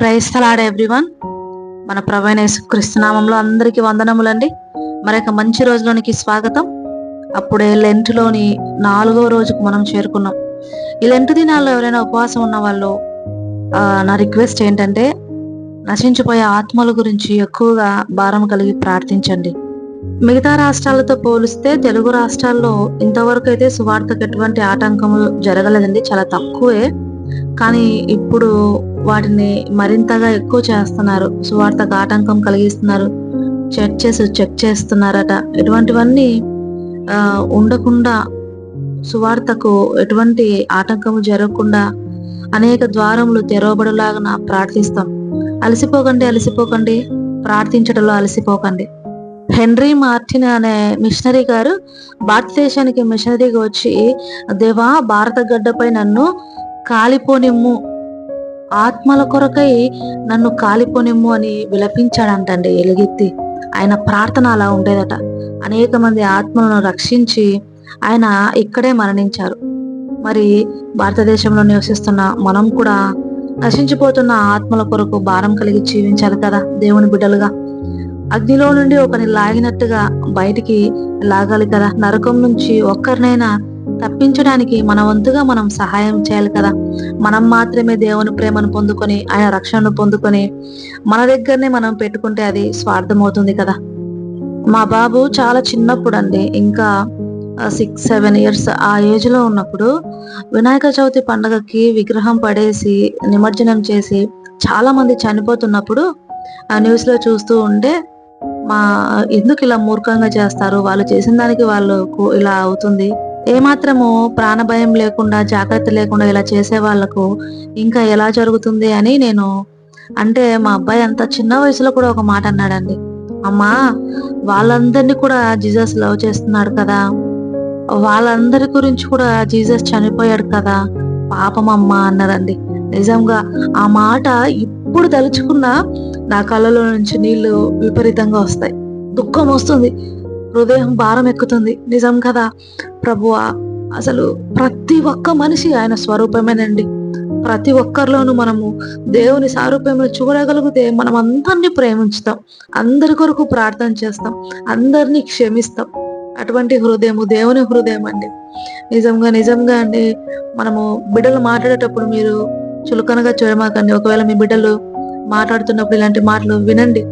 ప్రైస్తలాడే everyone. మన ప్రవీణ క్రిస్తునామంలో అందరికీ వందనములండి. మరొక మంచి రోజులోనికి స్వాగతం. అప్పుడే లెంట్లోని నాలుగో రోజుకు మనం చేరుకున్నాం. ఈ లెంట్ దినాల్లో ఎవరైనా ఉపవాసం ఉన్న వాళ్ళు నా రిక్వెస్ట్ ఏంటంటే నశించిపోయే ఆత్మల గురించి ఎక్కువగా భారం కలిగి ప్రార్థించండి. మిగతా రాష్ట్రాలతో పోలిస్తే తెలుగు రాష్ట్రాల్లో ఇంతవరకు అయితే సువార్తకు ఎటువంటి ఆటంకములు జరగలేదండి. చాలా తక్కువే. కానీ ఇప్పుడు వాటిని మరింతగా ఎక్కువ చేస్తున్నారు. సువార్తకు ఆటంకం కలిగిస్తున్నారు. చర్చెస్ చెక్ చేస్తున్నారట. ఇటువంటివన్నీ ఉండకుండా సువార్తకు ఎటువంటి ఆటంకము జరగకుండా అనేక ద్వారములు తెరవబడలాగన ప్రార్థిస్తాం. అలసిపోకండి అలసిపోకండి. ప్రార్థించడంలో అలసిపోకండి. హెన్రీ మార్టిన్ అనే మిషనరీ గారు భారతదేశానికి మిషనరీగా వచ్చి దేవా భారత గడ్డపై నన్ను కాలిపోనిమ్ము. ఆత్మల కొరకై నన్ను కాలిపోనిమ్ము అని విలపించాడంటండి ఎలుగెత్తి. ఆయన ప్రార్థన అలా ఉండేదట. అనేక మంది ఆత్మలను రక్షించి ఆయన ఇక్కడే మరణించారు. మరి భారతదేశంలో నివసిస్తున్న మనం కూడా నశించిపోతున్న ఆత్మల కొరకు భారం కలిగి జీవించాలి కదా దేవుని బిడ్డలుగా. అగ్నిలో నుండి ఒకరిని లాగినట్టుగా బయటికి లాగాలి కదా. నరకం నుంచి ఒక్కరినైనా తప్పించడానికి మన వంతుగా మనం సహాయం చేయాలి కదా. మనం మాత్రమే దేవుని ప్రేమను పొందుకొని ఆయన రక్షణను పొందుకొని మన దగ్గరనే మనం పెట్టుకుంటే అది స్వార్థం అవుతుంది కదా. మా బాబు చాలా చిన్నప్పుడు అండి ఇంకా సిక్స్ సెవెన్ ఇయర్స్ ఆ ఏజ్లో ఉన్నప్పుడు వినాయక చవితి పండగకి విగ్రహం పడేసి నిమజ్జనం చేసి చాలా మంది చనిపోతున్నప్పుడు ఆ న్యూస్లో చూస్తూ ఉంటే మా ఎందుకు ఇలా మూర్ఖంగా చేస్తారు? వాళ్ళు చేసిన దానికి వాళ్ళకు ఇలా అవుతుంది. ఏమాత్రము ప్రాణభయం లేకుండా జాగ్రత్త లేకుండా ఇలా చేసే వాళ్ళకు ఇంకా ఎలా జరుగుతుంది అని నేను అంటే మా అబ్బాయి అంత చిన్న వయసులో కూడా ఒక మాట అన్నాడండి. అమ్మా వాళ్ళందరినీ కూడా జీసస్ లవ్ చేస్తున్నాడు కదా. వాళ్ళందరి గురించి కూడా జీసస్ చనిపోయాడు కదా. పాపం అమ్మ అన్నారండి నిజంగా ఆ మాట ఇప్పుడు తలుచుకున్నా నా కళ్ళలో నుంచి నీళ్ళు విపరీతంగా వస్తాయి. దుఃఖం వస్తుంది. హృదయం భారం ఎక్కుతుంది నిజం కదా? ప్రభువా అసలు ప్రతి ఒక్క మనిషి ఆయన స్వరూపమేనండి. ప్రతి ఒక్కరిలోనూ మనము దేవుని సారూప్యంలో చూడగలిగితే మనం అందరినీ ప్రేమించుతాం. అందరి కొరకు ప్రార్థన చేస్తాం. అందరినీ క్షమిస్తాం. అటువంటి హృదయము దేవుని హృదయం అండి. నిజంగా నిజంగా అండి. మనము బిడ్డలు మాట్లాడేటప్పుడు మీరు చులకనగా చూడమాకండి. ఒకవేళ మీ బిడ్డలు మాట్లాడుతున్నప్పుడు ఇలాంటి మాటలు వినండి.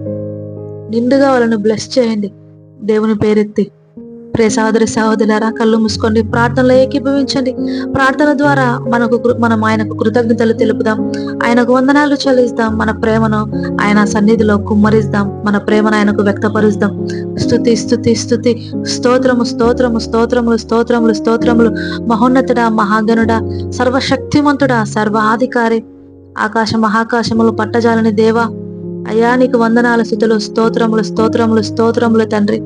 నిండుగా వాళ్ళను బ్లెస్ చేయండి. దేవుని పేరెత్తి. ప్రే సహోదరి సహోదరులారా కళ్ళు మూసుకోండి ప్రార్థనలో ఏకీభవించండి. ప్రార్థన ద్వారా మనకు మనం ఆయనకు కృతజ్ఞతలు తెలుపుదాం. ఆయనకు వందనాలు చెల్లిస్తాం. మన ప్రేమను ఆయన సన్నిధిలో కుమ్మరిస్తాం. మన ప్రేమను ఆయనకు వ్యక్తపరుస్తాం. స్థుతి స్థుతి స్థుతి స్తోత్రము స్తోత్రము స్తోత్రములు స్తోత్రములు స్తోత్రములు. మహోన్నతుడా మహాగణుడా సర్వశక్తిమంతుడా సర్వాధికారి. ఆకాశ మహాకాశములు పట్టజాలని దేవా అయ్యా నీకు వందనాల స్థితులు స్తోత్రములు స్తోత్రములు స్తోత్రములు తండ్రి.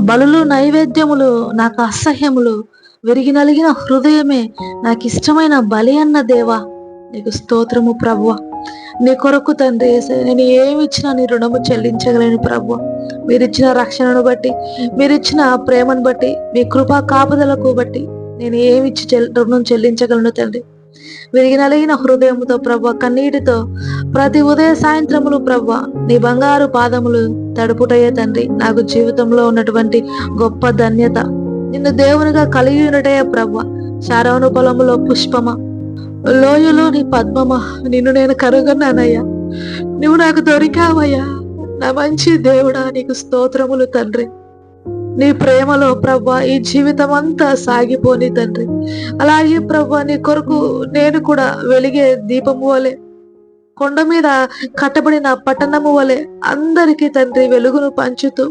బలులు నైవేద్యములు నాకు అసహ్యములు విరిగి నలిగిన హృదయమే నాకు ఇష్టమైన బలి అన్న దేవా. నీకు స్తోత్రము ప్రభువ. నీ కొరకు తండ్రి నేను ఏమి ఇచ్చినా నీ రుణము చెల్లించగలేను ప్రభువ. మీరిచ్చిన రక్షణను బట్టి మీరిచ్చిన ప్రేమను బట్టి మీ కృపా కాపుదలకు బట్టి నేను ఏమి ఇచ్చి చెల్- రుణం చెల్లించగలను తండ్రి. విరిగి నలిగిన హృదయముతో ప్రభు కన్నీటితో ప్రతి ఉదయ సాయంత్రములు ప్రభు నీ బంగారు పాదములు తడుపుటయ్యే తండ్రి. నాకు జీవితంలో ఉన్నటువంటి గొప్ప ధన్యత. నిన్ను దేవునిగా కలిగి ఉన్నటయ్యే ప్రభు. శారవను పొలములో పుష్పమ. లోయలో నీ పద్మమ. నిన్ను నేను కరుగన్నానయ్యా నువ్వు నాకు దొరికావయ్యా. నా మంచి దేవుడా నీకు స్తోత్రములు తండ్రి. నీ ప్రేమలో ప్రభా ఈ జీవితం అంతా సాగిపోని తండ్రి. అలాగే ప్రభా నీ కొరకు నేను కూడా వెలిగే దీపం వలె కొండ మీద కట్టబడిన పట్టణము వలె అందరికీ తండ్రి వెలుగును పంచుతూ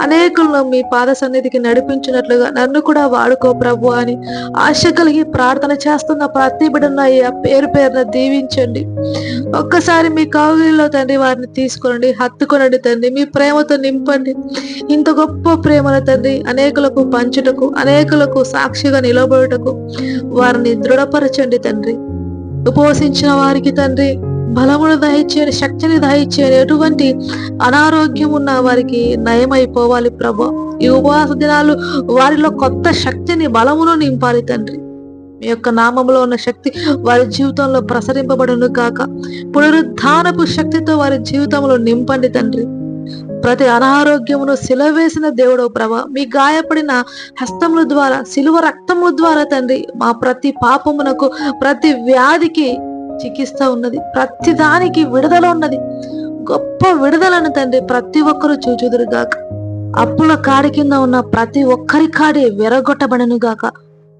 అనేకులను మీ పాద సన్నిధికి నడిపించినట్లుగా నన్ను కూడా వాడుకో ప్రభు అని ఆశ కలిగి ప్రార్థన చేస్తున్న ప్రతి బిడ్డను అయ్యా పేరు పేరున దీవించండి. ఒక్కసారి మీ కౌగిలిలో తండ్రి వారిని తీసుకోనండి హత్తుకొనండి తండ్రి మీ ప్రేమతో నింపండి. ఇంత గొప్ప ప్రేమను తండ్రి అనేకులకు పంచుటకు అనేకులకు సాక్షిగా నిలబడుటకు వారిని దృఢపరచండి తండ్రి. ఉపవసించిన వారికి తండ్రి బలమును దయచేయండి శక్తిని దయచేయండి ఎటువంటి అనారోగ్యం ఉన్న వారికి నయమైపోవాలి ప్రభు. ఈ ఉపవాస దినాలు వారిలో కొత్త శక్తిని బలమును నింపాలి తండ్రి. మీ యొక్క నామంలో ఉన్న శక్తి వారి జీవితంలో ప్రసరింపబడును కాక పునరుద్ధానపు శక్తితో వారి జీవితంలో నింపండి తండ్రి. ప్రతి అనారోగ్యమును సిలవేసిన దేవుడు ప్రభ. మీ గాయపడిన హస్తముల ద్వారా సిలువ రక్తముల ద్వారా తండ్రి మా ప్రతి పాపమునకు ప్రతి వ్యాధికి చికిత్స ఉన్నది. ప్రతి దానికి విడుదల ఉన్నది. గొప్ప విడుదలను తండ్రి ప్రతి ఒక్కరూ చూచుదురుగాక అప్పుల కాడి కింద ఉన్న ప్రతి ఒక్కరి కాడి వెరగొట్టబడను గాక.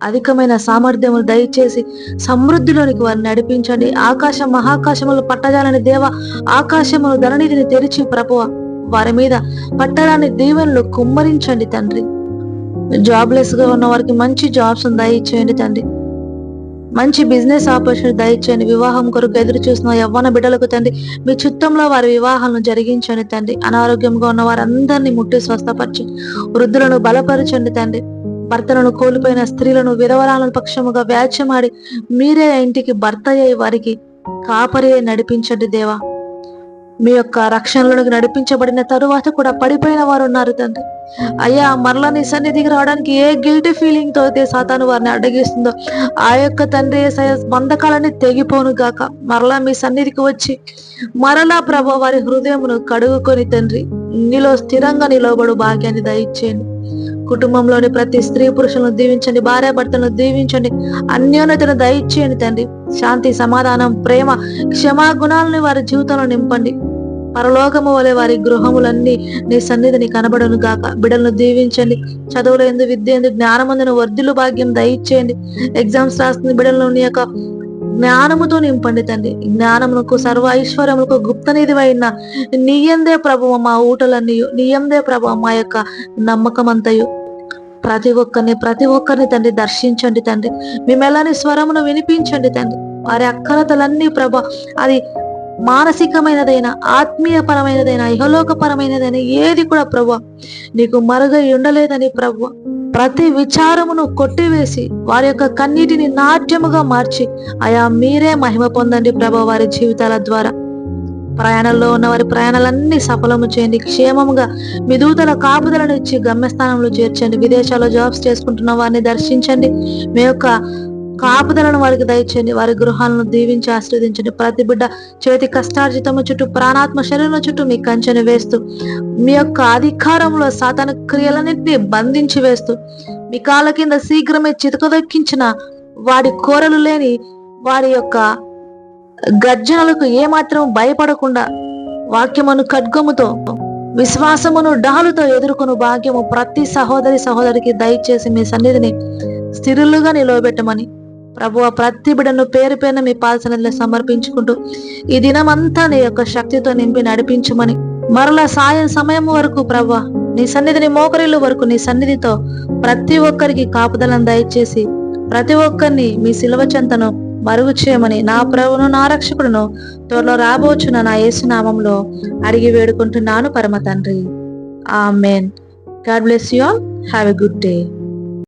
అధికమైన సామర్థ్యములు దయచేసి సమృద్ధిలోనికి వారిని నడిపించండి. ఆకాశ మహాకాశములు పట్టజాలని దేవ ఆకాశములు ధననిధిని తెరిచి ప్రభువ. వారి మీద పట్టరాని దీవెనలు కుమ్మరించండి తండ్రి. జాబ్లెస్గా ఉన్న వారికి మంచి జాబ్స్ దయచేయండి తండ్రి. మంచి బిజినెస్ ఆపర్చునిటీ దయచేయండి. వివాహం కొరకు ఎదురు చూసిన యవ్వన బిడ్డలకు తండ్రి మీ చిత్తంలో వారి వివాహాలను జరిగించండి తండ్రి. అనారోగ్యంగా ఉన్న వారందరినీ ముట్టి స్వస్థపరిచి వృద్ధులను బలపరచండి తండ్రి. భర్తలను కోల్పోయిన స్త్రీలను విరవరాలను పక్షముగా వ్యాచ్యమాడి మీరే ఇంటికి భర్త అయ్యి వారికి కాపరి అయి నడిపించండి దేవా. మీ యొక్క రక్షణలోకి నడిపించబడిన తరువాత కూడా పడిపోయిన వారు ఉన్నారు తండ్రి. అయ్యా మరలా నీ సన్నిధికి రావడానికి ఏ గిల్టీ ఫీలింగ్తో అయితే సాతాను వారిని అడ్డగిస్తుందో ఆ యొక్క తండ్రి యేసయ్య తెగిపోను గాక. మరలా మీ సన్నిధికి వచ్చి మరలా ప్రభు వారి హృదయమును కడుగుకొని తండ్రి నీలో స్థిరంగా నిలవబడు భాగ్యాన్ని దయచేయండి. కుటుంబంలోని ప్రతి స్త్రీ పురుషులను దీవించండి భార్యాభర్తలను దీవించండి అన్యోన్యతను దయచేయండి తండ్రి. శాంతి సమాధానం ప్రేమ క్షమా గుణాలని వారి జీవితంలో నింపండి. పరలోకము వలె వారి గృహములన్నీ నీ సన్నిధిని కనబడను గాక. బిడ్డలను దీవించండి. చదువుల ఎందు విద్య ఎందు జ్ఞానమందున వర్ధిల్లు భాగ్యం దయచేయండి. ఎగ్జామ్స్ రాస్తున్న బిడ్డలను నీ యొక్క జ్ఞానముతో నింపండి తండ్రి. జ్ఞానమునకు సర్వ ఐశ్వర్యములకు గుప్త నిధివైన నీయందే ప్రభు మా ఊటలన్నీ నీయందే ప్రభు మా యొక్క నమ్మకమంతయు. ప్రతి ఒక్కరిని ప్రతి ఒక్కరిని తండ్రి దర్శించండి తండ్రి. మీ మెల్లని స్వరమును వినిపించండి తండ్రి. వారి అక్కరతలన్నీ ప్రభ అది మానసికమైనదైనా ఆత్మీయపరమైనదైనా ఇహలోకపరమైనదైనా ఏది కూడా ప్రభు నీకు మరుగై ఉండలేదని ప్రభు ప్రతి విచారమును కొట్టివేసి వారి యొక్క కన్నీటిని నాట్యముగా మార్చి అయా మీరే మహిమ పొందండి ప్రభు వారి జీవితాల ద్వారా. ప్రయాణంలో ఉన్న వారి ప్రయాణాలన్నీ సఫలము చేయండి. క్షేమముగా మీ దూతల కాపుదలను ఇచ్చి గమ్యస్థానంలో చేర్చండి. విదేశాల్లో జాబ్స్ చేసుకుంటున్న వారిని దర్శించండి. మీ యొక్క కాపుదలను వారికి దయచేయండి. వారి గృహాలను దీవించి ఆశీర్వదించండి. ప్రతి బిడ్డ చేతి కష్టార్జితము చుట్టూ ప్రాణాత్మ శరీరం చుట్టూ మీ కంచెను వేస్తూ మీ యొక్క అధికారంలో సాతాన క్రియలన్నింటినీ బంధించి వేస్తూ మీ కాళ్ళ కింద శీఘ్రమే చితకదొక్కించిన వాడి కోరలు లేని వారి యొక్క గర్జనలకు ఏమాత్రం భయపడకుండా వాక్యమును ఖడ్గముతో విశ్వాసమును డాలుతో ఎదుర్కొను భాగ్యము ప్రతి సహోదరి సహోదరికి దయచేసి మీ సన్నిధిని స్థిరులుగా నిలవబెట్టమని ప్రభు ప్రతి బిడను పేరు పేరున మీ పాదసనలో సమర్పించుకుంటూ ఈ దినమంతా నీ యొక్క శక్తితో నింపి నడిపించమని మరలా సాయం సమయం వరకు ప్రభు నీ సన్నిధిని మోకరిల్లు వరకు నీ సన్నిధితో ప్రతి ఒక్కరికి కాపుదలను దయచేసి ప్రతి ఒక్కరిని మీ శిలవ చెంతను మరుగు చేయమని నా ప్రభును నా రక్షకుడును త్వరలో రాబోచున్న నా యేసునామంలో అడిగి వేడుకుంటున్నాను పరమ తండ్రి. Amen God bless you all. Have a good day.